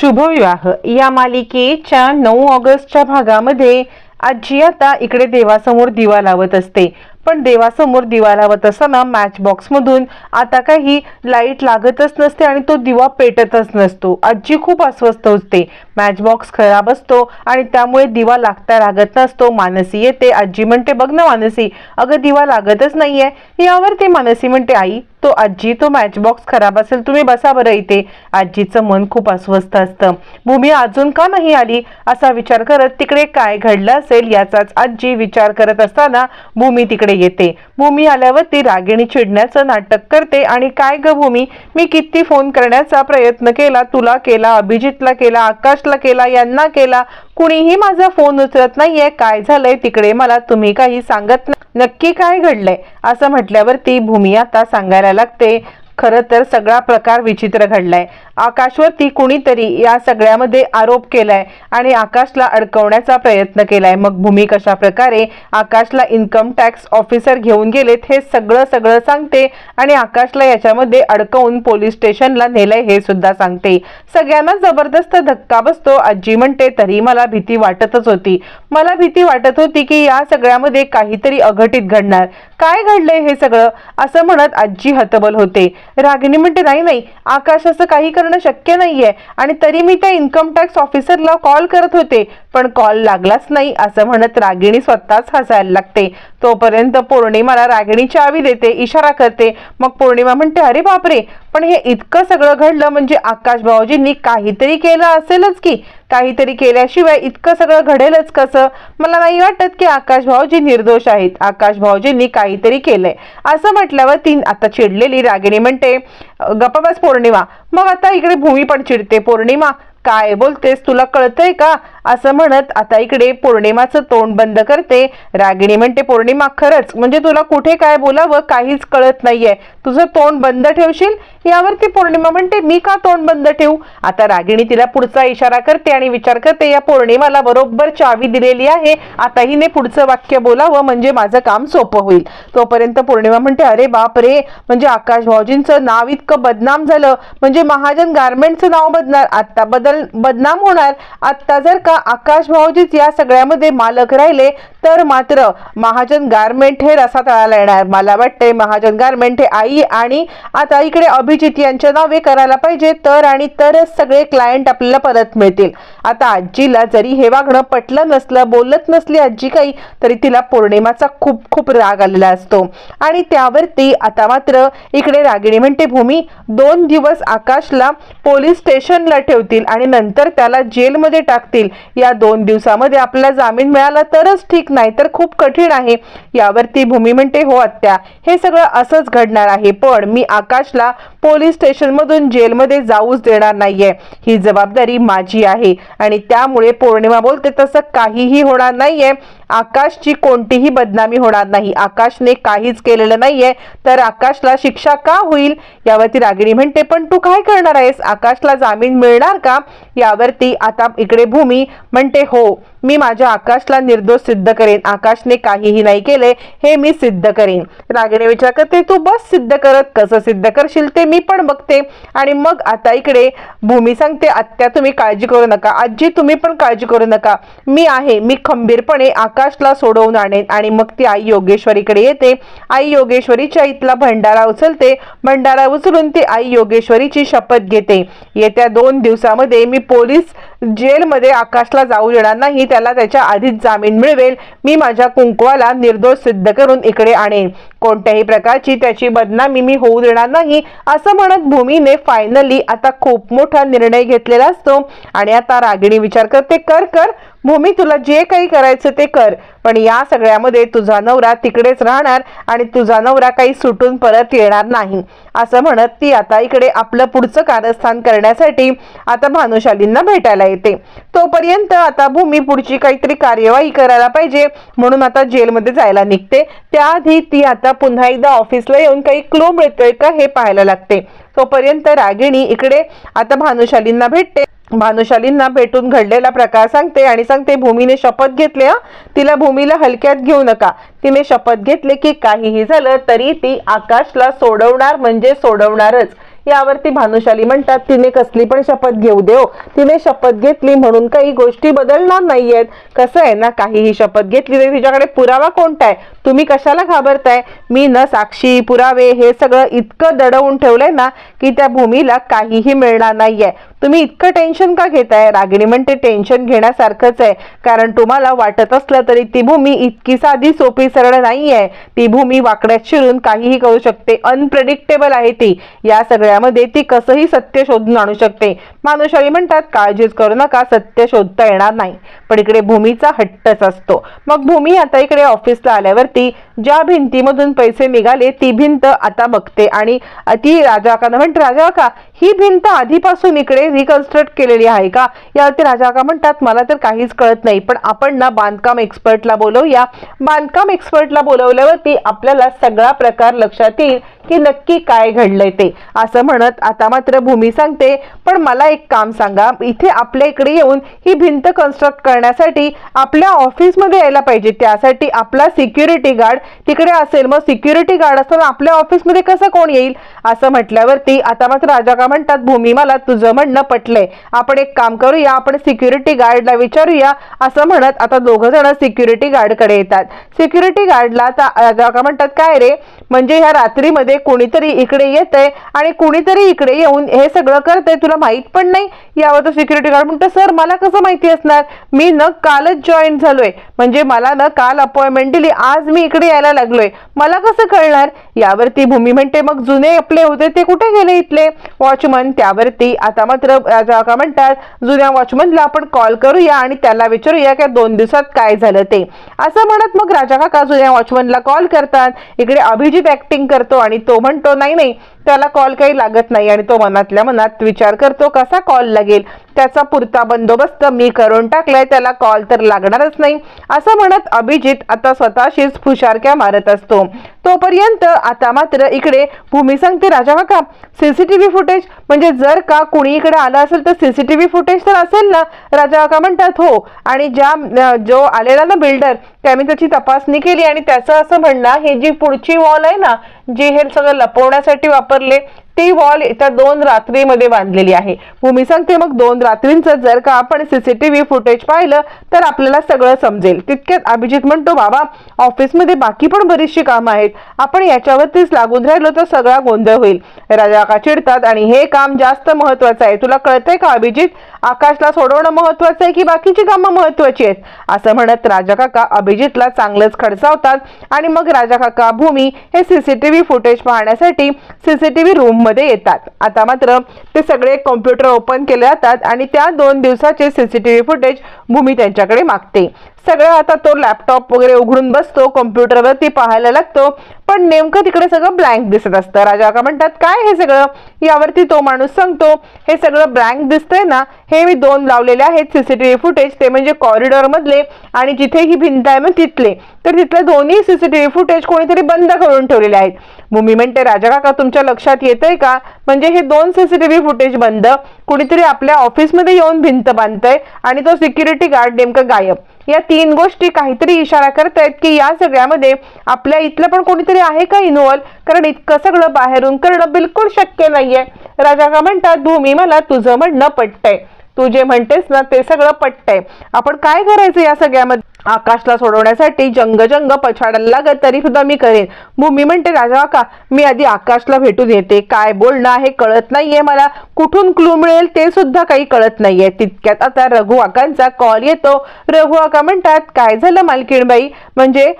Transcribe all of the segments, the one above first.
शुभविवाह. या मालिकेच्या नऊ ऑगस्टच्या भागामध्ये आजी आता इकडे देवासमोर दिवा लावत असते. पण देवासमोर दिवा लावत असताना मॅच बॉक्समधून आता काही लाइट लागतच नसते आणि तो दिवा पेटतच नसतो. आजी खूप अस्वस्थ असते मॅच बॉक्स खराब असतो आणि त्यामुळे दिवा लागता लागत नसतो. मानसी येते. आजी म्हणते बघ ना मानसी अगं दिवा लागतच नाहीये. यावर ते मानसी म्हणते आई तो आजी तो मॅच बॉक्स खराब असेल तुम्ही बसा बरं इथे. आजीचं मन खूप अस्वस्थ असतं. भूमी अजून का नाही आली? असा विचार करत तिकडे काय घडलं असेल याचाच आजी विचार करत असताना भूमी तिकडे येते. भूमी आल्यावर ती रागिणी चिडण्याचं नाटक करते आणि काय ग भूमी? मी किती फोन करण्याचा प्रयत्न केला तुला केला अभिजितला केला आकाशला केला यांना केला. कुणीही माझा फोन उचलत नाहीये. काय झालंय तिकडे मला तुम्ही काही सांगत नक्की काय घडलंय? असं म्हटल्यावर ती भूमी आता सांगायला लागते. खरं तर सगळा प्रकार विचित्र घडलाय. आकाशवरती कुणीतरी या सगळ्यामध्ये आरोप केलाय आणि आकाशला अडकवण्याचा प्रयत्न केलाय. मग भूमी कशा प्रकारे आकाशला इन्कम टॅक्स ऑफिसर घेऊन गेलेत हे सगळं सगळं सांगते आणि आकाशला याच्यामध्ये अडकवून पोलीस स्टेशनला नेलंय हे सुद्धा सांगते. सगळ्यांना जबरदस्त धक्का बसतो. आजी म्हणते तरी मला भीती वाटतच होती. मला भीती वाटत होती की या सगळ्यामध्ये काहीतरी अघटित घडणार. काय घडलंय हे सगळं? असं म्हणत आजी हतबल होते. रागिनी म्हणते नाही नाही. आकाश असं काही करणं शक्य नाहीये. आणि तरी मी त्या इन्कम टॅक्स ऑफिसरला कॉल करत होते. पण कॉल लागलाच नाही असं म्हणत रागिणी स्वतःच हसायला लागते. तोपर्यंत पौर्णिमाला रागिणी चावी देते इशारा करते. मग पौर्णिमा म्हणते अरे बापरे! पण हे इतकं सगळं घडलं म्हणजे आकाश भाऊजींनी काहीतरी केलं असेलच की? काहीतरी केल्याशिवाय इतकं सगळं घडेलच कसं? मला नाही वाटत की आकाश भाऊजी निर्दोष आहेत. आकाश भाऊजींनी काहीतरी केलंय. असं म्हटल्यावर ती आता चिडलेली रागिणी म्हणते गप्पा बस पौर्णिमा. मग आता इकडे भूमी पण चिडते. पौर्णिमा काय बोलतेस? तुला कळतंय का? असं म्हणत आता इकडे पौर्णिमाचं तोंड बंद करते. रागिणी म्हणते पौर्णिमा खरंच? म्हणजे तुला कुठे काय बोलावं? काहीच कळत नाहीये. तुझं तोंड बंद ठेवशील? यावरती पौर्णिमा म्हणते मी का तोंड बंद ठेवू? आता रागिणी तिला पुढचा इशारा करते आणि विचार करते या पौर्णिमाला बरोबर चावी दिलेली आहे. आता हिने पुढचं वाक्य बोलावं म्हणजे माझं काम सोपं होईल. तोपर्यंत पौर्णिमा म्हणते अरे बाप रे! म्हणजे आकाश भाऊजींचं नाव इतकं बदनाम झालं. म्हणजे महाजन गारमेंटचं नाव बदनार. आता बदल बदनाम होणार. आता जर का आकाश भाऊजीच या सगळ्यामध्ये मालक राहिले तर मात्र महाजन गारमेंट हे रसा तळाला येणार. मला वाटते महाजन गारमेंट हे आई आणि आता इकडे अभिजित यांच्या नावे करायला पाहिजे तर आणि तरच सगळे क्लायंट आपल्याला परत मिळतील. आता आजीला जरी हे वागणं पटलं नसलं बोलत नसली आजी काही तरी तिला पौर्णिमाचा खूप खूप राग आलेला असतो. आणि त्यावरती आता मात्र इकडे रागिणी म्हणते भूमी दोन दिवस आकाशला पोलीस स्टेशनला ठेवतील आणि नंतर त्याला जेलमध्ये टाकतील. या दोन दिवसामध्ये आपल्याला जामीन मिळाला तरच ठीक नाही तर खूप कठीण आहे. यावरती भूमी म्हणते हो आत्या हे सगळं असंच घडणार आहे. पण मी आकाशला पोलीस स्टेशनमधून जेलमध्ये जाऊच देणार नाहीये. ही जबाबदारी माझी आहे आणि त्यामुळे पौर्णिमा बोलते तसं काहीही होणार नाहीये. आकाशची कोणतीही बदनामी होणार नाही. आकाशने काहीच केलेलं नाहीये तर आकाशला शिक्षा का होईल? यावरती रागिणी म्हणते पण तू काय करणार आहेस? आकाशला जामीन मिळणार का? यावरती आता इकडे भूमी म्हणते हो मी माझ्या आकाशला निर्दोष सिद्ध करेन. आकाशने काहीही नाही केले हे मी सिद्ध करेन. रागिणी विचार करते तू बस सिद्ध करत कसं सिद्ध करशील ते मी पण बघते. आणि मग आता इकडे भूमी सांगते आत्या तुम्ही काळजी करू नका. आजी तुम्ही पण काळजी करू नका. मी आहे मी खंबीरपणे आकाशला सोडवून आणेन. आणि मग ती आई योगेश्वरीकडे येते. आई योगेश्वरीच्या इथला भंडारा उचलते. भंडारा उचलून ती आई योगेश्वरीची शपथ घेते. येत्या दोन दिवसामध्ये मी पोलीस जेलमध्ये आकाशला जाऊ देणार नाही त्याला त्याच्या आधीच जामीन मिळवेल. मी माझ्या कुंकवाला निर्दोष सिद्ध करून इकडे आणेन. कोणत्याही प्रकारची त्याची बदनामी मी होऊ देणार नाही असं म्हणत भूमीने फायनली आता खूप मोठा निर्णय घेतलेला असतो. आणि आता रागिणी विचार करते कर कर भूमी तुला जे काही करायचं ते कर. पण या सगळ्यामध्ये तुझा नवरा तिकडेच राहणार आणि तुझा नवरा काही सुटून परत येणार नाही. असं म्हणत ती आता इकडे आपलं पुढचं कारस्थान करण्यासाठी आता भानुशालींना भेटायला येते. तोपर्यंत आता भूमी पुढची काहीतरी कार्यवाही करायला पाहिजे म्हणून आता जेलमध्ये जायला निघते. त्याआधी ती आता पुन्हा एकदा ऑफिसला येऊन काही क्लो मिळतोय का हे पाहायला लागते. तोपर्यंत रागिणी इकडे आता भानुशालींना भेटते. भानुशालींना भेटून घडलेला प्रकार सांगते आणि सांगते भूमीने शपथ घेतली हा? तिला भूमीला हलक्यात घेऊ नका. तिने शपथ घेतले की काहीही झालं तरी ती आकाशला सोडवणार म्हणजे सोडवणारच. यावरती भानुशाली म्हणतात तिने कसली पण शपथ घेऊ देव तिने शपथ घेतली म्हणून काही गोष्टी बदलणार नाहीयेत. कसं आहे ना काहीही शपथ घेतली तरी तिच्याकडे पुरावा कोणता आहे? तुम्ही कशाला घाबरताय? मी न साक्षी पुरावे हे सगळं इतकं दडवून ठेवलंय ना की त्या भूमीला काहीही मिळणार नाहीये. तुम्ही इतकं टेन्शन का घेताय? रागिणी म्हणते टेन्शन घेण्यासारखंच आहे. कारण तुम्हाला वाटत असलं तरी ती भूमी इतकी साधी सोपी सरळ नाहीये. ती भूमी वाकड्यात शिरून काहीही करू शकते. अनप्रेडिक्टेबल आहे ती. या सगळ्यामध्ये ती कसंही सत्य शोधून आणू शकते. मानुशाली म्हणतात काळजीच करू नका सत्य शोधता येणार नाही. पण इकडे भूमीचा हट्टच असतो. मग भूमी आता इकडे ऑफिसला आल्यावरती safety ज्या भिंतीमधून पैसे निघाले ती भिंत आता बघते. आणि ती राजा काका म्हणते राजा का ही भिंत आधीपासून इकडे रिकन्स्ट्रक्ट केलेली आहे का? यावरती राजा का म्हणतात मला तर काहीच कळत नाही पण आपण ना बांधकाम एक्सपर्टला बोलवूया. बांधकाम एक्सपर्टला बोलवल्यावरती आपल्याला सगळा प्रकार लक्षात येईल की नक्की काय घडलंय ते. असं म्हणत आता मात्र भूमी सांगते पण मला एक काम सांगा. इथे आपल्या इकडे येऊन ही भिंत कन्स्ट्रक्ट करण्यासाठी आपल्या ऑफिसमध्ये यायला पाहिजे. त्यासाठी आपला सिक्युरिटी गार्ड तिकडे असेल मग सिक्युरिटी गार्ड असताना आपल्या ऑफिसमध्ये कसं कोण येईल? असं म्हटल्यावरती आता मात्र राजा का म्हणतात भूमी मला तुझं म्हणणं पटलंय. आपण एक काम करूया आपण सिक्युरिटी गार्डला विचारूया. असं म्हणत आता दोघं जण सिक्युरिटी गार्डकडे येतात. सिक्युरिटी गार्डला आता राजा का म्हणतात काय रे? म्हणजे ह्या रात्रीमध्ये कोणीतरी इकडे येत आहे आणि कोणीतरी इकडे येऊन हे सगळं करतंय तुला माहीत पण नाही? यावर तो सिक्युरिटी गार्ड म्हणतो सर मला कसं माहिती असणार? मी न कालच जॉईन झालोय. म्हणजे मला ना काल अपॉइंटमेंट दिली. आज मी इकडे यायला लागलोय. मला कसं कळणार? यावरती भूमी म्हणते मग जुने आपले होते ते कुठे गेले इथले? वॉचमन त्यावरती आता मात्र राजा का म्हणतात जुन्या वॉचमनला आपण कॉल करूया आणि त्याला विचारूया की दोन दिवसात काय झालं ते. असं म्हणत मग राजा काका जुन्या वॉचमनला कॉल करतात. इकडे अभिजित ऍक्टिंग करतो आणि तो म्हणतो नाही नाही त्याला कॉल काही लागत नाही आणि तो मनातल्या मनात विचार करतो कसा कॉल लागेल? त्याचा पुरता बंदोबस्त मी करून टाकलाय त्याला कॉल तर लागणारच नाही. असं म्हणत अभिजित आता स्वतःशीच फुशारक्या मारत असतो. तोपर्यंत आता मात्र इकडे भूमी सांगते राजा काका सीसीटीव्ही फुटेज म्हणजे जर का कुणी इकडे आलं असेल तर सीसीटीव्ही फुटेज तर असेल ना? राजा काका म्हणतात हो. आणि ज्या जो आलेला ना बिल्डर त्याने त्याची तपासणी केली आणि त्याचं असं म्हणणं हे जी पुढची वॉल आहे ना जी हे सगळं लपवण्यासाठी वापरले ती वॉल येत्या दोन रात्रीमध्ये बांधलेली आहे. भूमी सांगते मग दोन रात्रींचं जर का आपण सीसीटीव्ही फुटेज पाहिलं तर आपल्याला सगळं समजेल. तितक्यात अभिजित म्हणतो बाबा ऑफिसमध्ये बाकी पण बरीचशी कामं आहेत. आपण याच्यावरतीच लागून राहिलो तर सगळा गोंधळ होईल. राजा का चिडतात आणि हे काम जास्त महत्वाचं आहे. तुला कळतंय का अभिजित? आकाशला सोडवणं महत्वाचं आहे की बाकीची कामं महत्वाची आहेत? असं म्हणत राजा काका अभिजितला चांगलंच खडसावतात. आणि मग राजा काका भूमी हे सीसीटीव्ही फुटेज पाहण्यासाठी सीसीटीव्ही रूम मध्ये येतात. आता मात्र ते सगळे कॉम्प्युटर ओपन केले जातात आणि त्या दोन दिवसाचे सीसीटीव्ही फुटेज भूमी त्यांच्याकडे मागते. सगळं आता तो लॅपटॉप वगैरे उघडून बसतो कम्प्युटरवरती पाहायला लागतो. पण नेमकं तिकडे सगळं ब्लँक दिसत असतं. राजा का म्हणतात काय हे सगळं? यावरती तो माणूस सांगतो हे सगळं ब्लँक दिसतंय ना हे मी दोन लावलेले आहेत सीसीटीव्ही फुटेज ते म्हणजे कॉरिडॉरमधले आणि जिथे ही भिंत आहे मग तिथले. तर तिथले दोन्ही सीसीटीव्ही फुटेज कोणीतरी बंद करून ठेवलेले आहेत. मुमी म्हणते राजा काका तुमच्या लक्षात येतंय का? म्हणजे हे दोन सीसीटीव्ही फुटेज बंद. कुणीतरी आपल्या ऑफिसमध्ये येऊन भिंत बांधतंय आणि तो सिक्युरिटी गार्ड नेमकं गायब. या तीन गोष्टी काहीतरी इशारा करतायत की या सगळ्यामध्ये आपल्या इथलं पण कोणीतरी आहे का इन्व्हॉल्व? कारण इतकं सगळं बाहेरून करणं बिलकुल शक्य नाहीये. राजा का म्हणतात भूमी मला तुझं म्हणणं पटतंय. तू जे म्हणतेस ना ते सगळं पटतंय. आपण काय करायचं या सगळ्यामध्ये? आकाशला सोडवण्यासाठी जंग जंग पछाडायला लागत तरी सुद्धा मी करेन. भूमी म्हणते राजा का मी आधी आकाशला भेटून येते. काय बोलणं आहे कळत नाहीये मला. कुठून क्लू मिळेल ते सुद्धा काही कळत नाहीये. तितक्यात आता रघु आकांचा कॉल येतो. रघु आका म्हणतात काय झालं मालकीणबाई? म्हणजे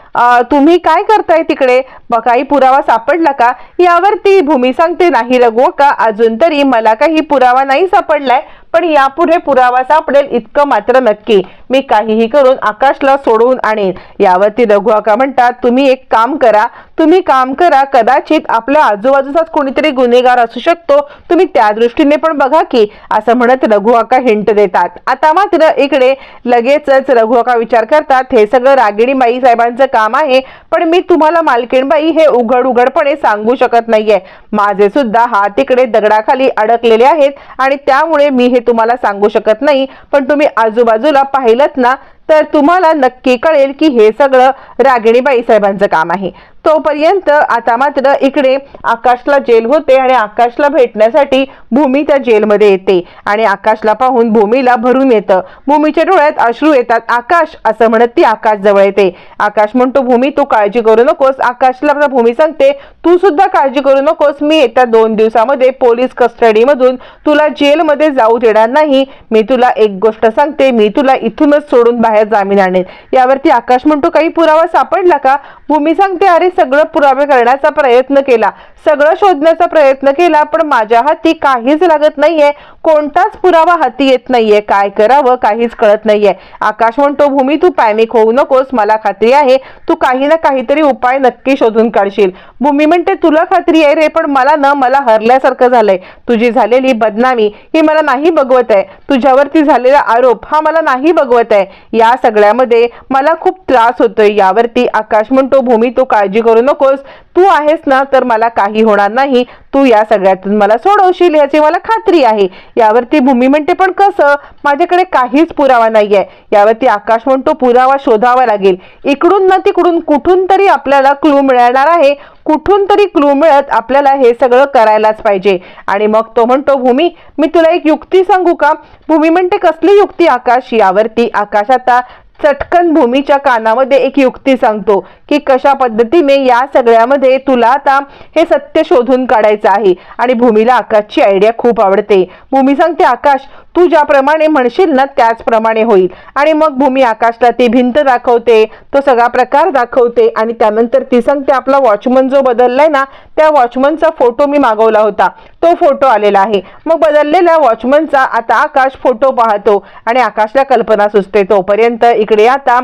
तुम्ही काय करताय तिकडे? काही पुरावा सापडला का? यावरती भूमी सांगते नाही रघु आका अजून तरी मला काही पुरावा नाही सापडलाय. पण यापुढे पुरावा सापडेल इतकं मात्र नक्की. मी काहीही करून आकाशला सोडवून आणेन. यावरती रघु आका म्हणतात तुम्ही एक काम करा तुम्ही काम करा कदाचित आपल्या आजूबाजूचाच कोणीतरी गुन्हेगार असू शकतो. तुम्ही त्या दृष्टीने पण बघा की असं म्हणत रघु आका हिंट देतात. आता मात्र इकडे लगेचच रघु आका विचार करतात हे सगळं रागिणी बाई साहेबांचं काम आहे पण मी तुम्हाला मालकीणबाई हे उघड उघडपणे सांगू शकत नाहीये. माझे सुद्धा हात इकडे दगडाखाली अडकलेले आहेत आणि त्यामुळे मी हे तुम्हाला सांगू शकत नाही. पण तुम्ही आजूबाजूला पाहिलत ना तर तुम्हाला नक्की कळेल की हे सगळं रागिणीबाई साहेबांचं काम आहे. तोपर्यंत आता मात्र इकडे आकाशला जेल होते आणि आकाशला भेटण्यासाठी भूमी त्या जेलमध्ये येते. आणि आकाशला पाहून भूमीला भरून येतं. भूमीच्या डोळ्यात अश्रू येतात. आकाश असं म्हणत ती आकाश जवळ येते. आकाश म्हणतो भूमी तू काळजी करू नकोस. आकाशला आता भूमी सांगते तू सुद्धा काळजी करू नकोस. मी येत्या दोन दिवसामध्ये पोलीस कस्टडीमधून तुला जेलमध्ये जाऊ देणार नाही. मी तुला एक गोष्ट सांगते. मी तुला इथूनच सोडून बाहेर जामीन आणेन. यावरती आकाश म्हणतो काही पुरावा सापडला का? भूमी सांगते अरे सगळं पुरावे करण्याचा प्रयत्न केला. सगळं शोधण्याचा प्रयत्न केला पण माझ्या हाती काहीच लागत नाहीये. कोणताच पुरावा हाती येत नाहीये. काय करावं काहीच कळत नाहीये. आकाश म्हणतो भूमी तू पॅनिक होऊ नकोस. मला खात्री आहे तू काही ना काहीतरी उपाय नक्की शोधून काढशील. भूमी म्हणते तुला खात्री आहे रे पण मला ना मला हरल्यासारखं झालंय. तुझी झालेली बदनामी ही मला नाही बघवत आहे. तुझ्यावरती झालेला आरोप हा मला नाही बघवत आहे. या सगळ्यामध्ये मला खूप त्रास होतोय. यावरती आकाश म्हणतो भूमी तू काळजी करू नकोस. तू आहेस ना तर मला काय काही होणार नाही. तू या सगळ्यातून मला सोडवशील याची मला खात्री आहे. यावरती भूमी म्हणते पण कसं? माझ्याकडे काहीच पुरावा नाही आहे यावरती आकाश म्हणतो पुरावा शोधावा लागेल. इकडून ना तिकडून कुठून तरी आपल्याला क्लू मिळणार आहे. कुठून तरी क्लू मिळत आपल्याला हे सगळं करायलाच पाहिजे. आणि मग तो म्हणतो भूमी मी तुला एक युक्ती सांगू का? भूमी म्हणते कसली युक्ती आकाश? यावरती आकाश आता चटकन भूमीच्या कानामध्ये एक युक्ती सांगतो की कशा पद्धतीने या सगळ्यामध्ये तुला आता हे सत्य शोधून काढायचं आहे. आणि भूमीला आकाशची आयडिया खूप आवडते. भूमी सांगते आकाश तू ज्याप्रमाणे म्हणशील ना त्याचप्रमाणे होईल. आणि मग भूमी आकाशला ती भिंत दाखवते तो सगळा प्रकार दाखवते आणि त्यानंतर ती सांगते आपला वॉचमन जो बदललाय ना त्या वॉचमनचा फोटो मी मागवला होता. तो फोटो आलेला आहे. मग बदललेल्या वॉचमनचा आता आकाश फोटो पाहतो आणि आकाशला कल्पना सुचते. तोपर्यंत इकडे आता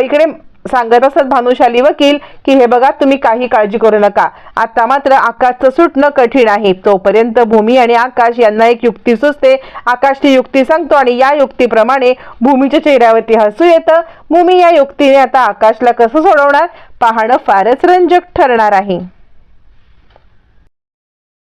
इकडे सांगत असत भानुशाली वकील की हे बघा तुम्ही काही काळजी करू नका. आता मात्र आकाशचं सुटणं कठीण आहे. तोपर्यंत भूमी आणि आकाश यांना एक युक्ती सुचते. आकाश ती युक्ती सांगतो आणि या युक्तीप्रमाणे भूमीच्या चेहऱ्यावरती हसू येतं. भूमी या युक्तीने आता आकाशला कसं सोडवणार? पाहणं फारच रंजक ठरणार आहे.